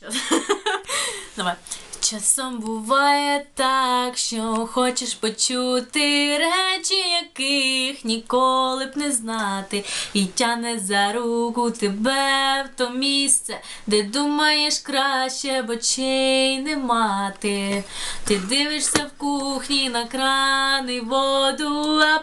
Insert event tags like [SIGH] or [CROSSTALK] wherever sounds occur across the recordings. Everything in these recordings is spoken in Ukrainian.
[LAUGHS] Давай. Часом буває так, що хочеш почути речі, яких ніколи б не знати, і тяне за руку тебе в то місце, де думаєш краще, бо очей не мати. Ти дивишся в кухні на крани воду, а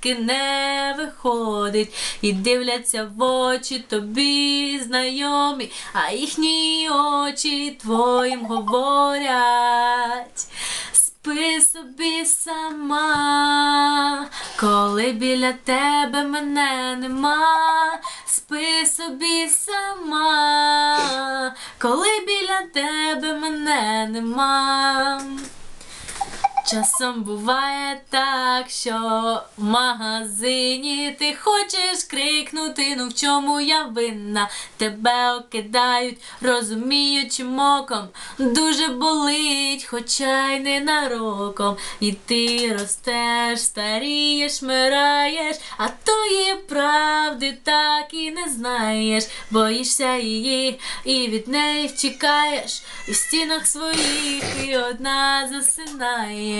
звідки не виходить, і дивляться в очі тобі знайомі, а їхні очі твоїм говорять. Спи собі сама, коли біля тебе мене нема, спи собі сама, коли біля тебе мене нема. Часом буває так, що в магазині ти хочеш крикнути, ну в чому я винна, тебе окидають, розуміючим оком, дуже болить, хоча й не нароком. І ти ростеш, старієш, мираєш, а тої правди так і не знаєш, боїшся її і від неї втікаєш, і в стінах своїх і одна засинаєш.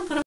put them